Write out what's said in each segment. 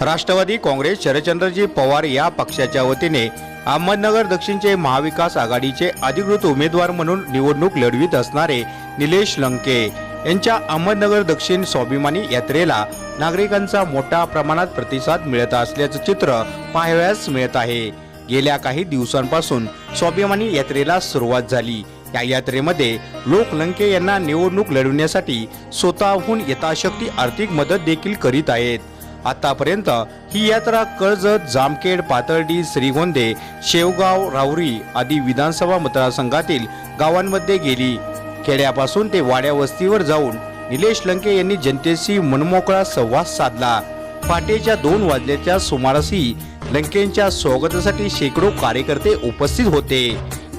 राष्ट्रवादी काँग्रेस शरदचंद्रजी पवार या पक्षाच्या वतीने अहमदनगर दक्षिणचे महाविकास आघाडीचे अधिकृत उमेदवार म्हणून निवडणूक लढवित असणारे निलेश लंके यांच्या अहमदनगर दक्षिण स्वाभिमानी यात्रेला नागरिकांचा मोठ्या प्रमाणात प्रतिसाद मिळत असल्याचं चित्र पाहावयास मिळत आहे. गेल्या काही दिवसांपासून स्वाभिमानी यात्रेला सुरुवात झाली. या यात्रेमध्ये लोक लंके यांना निवडणूक लढवण्यासाठी स्वतःहून यथाशक्ती आर्थिक मदत देखील करीत आहेत. आतापर्यंत ही यात्रा कर्जत जामखेड पातर्डी श्रीगोंदे शेवगाव राहुरी आदी विधानसभा मतदारसंघातील गावांमध्ये गेली. खेड्यापासून ते वाड्या वस्तीवर जाऊन निलेश लंके यांनी जनतेशी मनमोकळा संवाद साधला. पहाटेच्या दोन वाजल्याच्या सुमारासही लंकेंच्या स्वागतासाठी शेकडो कार्यकर्ते उपस्थित होते.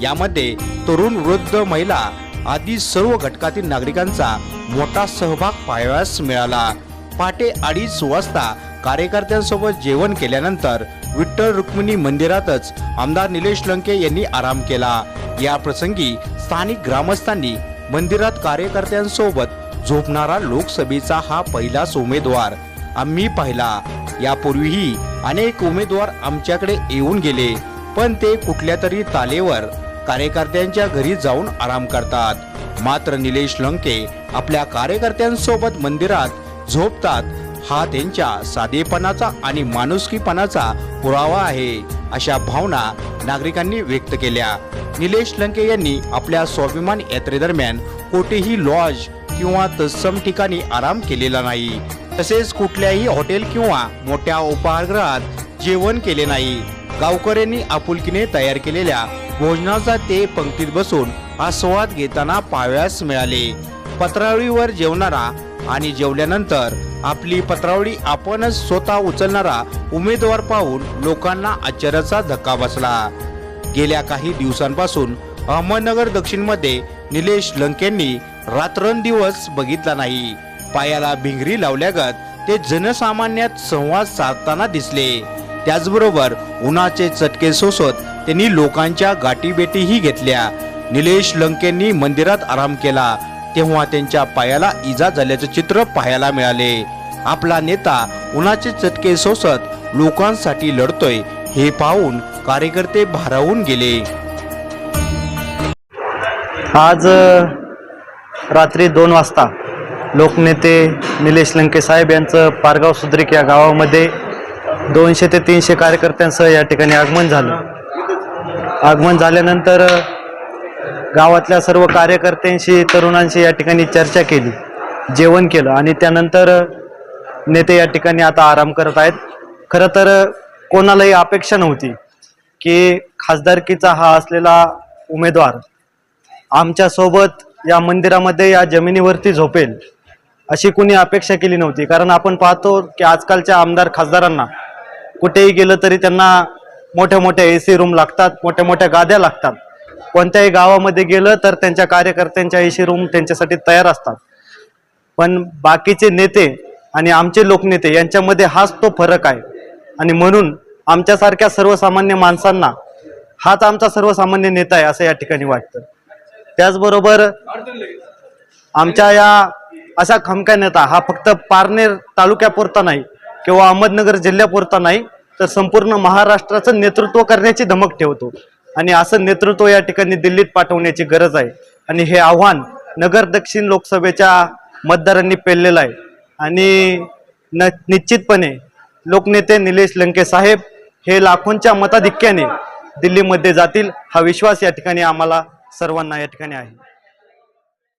यामध्ये तरुण वृद्ध महिला आदी सर्व घटकातील नागरिकांचा मोठा सहभाग पाहावयास मिळाला. पहाटे अडीच वाजता कार्यकर्त्यांसोबत जेवण केल्यानंतर विठ्ठल रुक्मिणी मंदिरातच आमदार निलेश लंके यांनी आराम केला. या प्रसंगी स्थानिक ग्रामस्थांनी मंदिरात कार्यकर्त्यांसोबत झोपणारा लोकसभेचा हा पहिलाच उमेदवार आम्ही पाहिला. यापूर्वीही अनेक उमेदवार आमच्याकडे येऊन गेले पण ते कुठल्या तरी तालेवर कार्यकर्त्यांच्या घरी जाऊन आराम करतात. मात्र निलेश लंके आपल्या कार्यकर्त्यांसोबत मंदिरात झोपतात. हा त्यांच्या साधेपणाचा आणि माणुसकीपणाचा पुरावा आहे अशा भावना नागरिकांनी व्यक्त केल्या. निलेश लंके यांनी आपल्या स्वाभिमान यात्रेदरम्यान कोठेही लॉज किंवा तत्सम ठिकाणी आराम केलेला नाही. तसेच कुठल्याही हॉटेल किंवा मोठ्या उपाहारगृहात जेवण केले नाही. गावकऱ्यांनी आपुलकीने तयार केलेल्या भोजनाचा ते पंक्तीत बसून आस्वाद घेताना पाहाव्यास मिळाले. पत्रावळीवर जेवणारा आणि जेवल्यानंतर आपली पत्रावळी आपणच स्वतः उचलणारा उमेदवार पाहून लोकांना आश्चर्याचा धक्का बसला. गेल्या काही दिवसांपासून अहमदनगर दक्षिणमध्ये निलेश लंकेंनी रात्रंदिवस बघितला नाही. पायाला भिंगरी लावल्यागत ते जनसामान्यात संवाद साधताना दिसले. त्याचबरोबर उन्हाचे चटके सोसत त्यांनी लोकांच्या गाठीबेटीही घेतल्या. निलेश लंकेंनी मंदिरात आराम केला. तेव्हा त्यांच्या पायाला इजा झाल्याचे चित्र पाहायला मिळाले. आपला नेता उन्हाचे चटके सोसत लोकांसाठी लढतोय हे पाहून कार्यकर्ते भारावून गेले. आज रात्री दोन वाजता लोकनेते निलेश लंके साहेब यांचं पारगाव सुद्रिक या गावामध्ये दोनशे ते तीनशे कार्यकर्त्यांसह या ठिकाणी आगमन झालं. आगमन झाल्यानंतर गावातल्या सर्व कार्यकर्त्यांशी तरुणांशी या ठिकाणी चर्चा केली जेवण केलं आणि त्यानंतर नेते या ठिकाणी आता आराम करत आहेत. खरं तर कोणालाही अपेक्षा नव्हती की खासदारकीचा हा असलेला उमेदवार आमच्यासोबत या मंदिरामध्ये या जमिनीवरती झोपेल अशी कुणी अपेक्षा केली नव्हती. कारण आपण पाहतो की आजकालच्या आमदार खासदारांना कुठेही गेलं तरी त्यांना मोठ्या मोठ्या ए सी रूम लागतात मोठ्या मोठ्या गाद्या लागतात. कोणत्याही गावामध्ये गेलं तर त्यांच्या कार्यकर्त्यांच्या ऐशी रूम त्यांच्यासाठी तयार असतात. पण बाकीचे नेते आणि आमचे लोकनेते यांच्यामध्ये हाच तो फरक आहे. आणि म्हणून आमच्यासारख्या सर्वसामान्य माणसांना हाच आमचा सर्वसामान्य नेता आहे असं या ठिकाणी वाटतं. त्याचबरोबर आमच्या या असा खमक्या नेता हा फक्त पारनेर तालुक्यापुरता नाही किंवा अहमदनगर जिल्ह्यापुरता नाही तर संपूर्ण महाराष्ट्राचं नेतृत्व करण्याची धमक ठेवतो. आणि असं नेतृत्व या ठिकाणी दिल्लीत पाठवण्याची गरज आहे. आणि हे आव्हान नगर दक्षिण लोकसभेच्या मतदारांनी पेललेलं आहे. आणि न निश्चितपणे लोकनेते निलेश लंके साहेब हे लाखोंच्या मताधिक्याने दिल्लीमध्ये जातील. हा विश्वास या ठिकाणी आम्हाला सर्वांना या ठिकाणी आहे.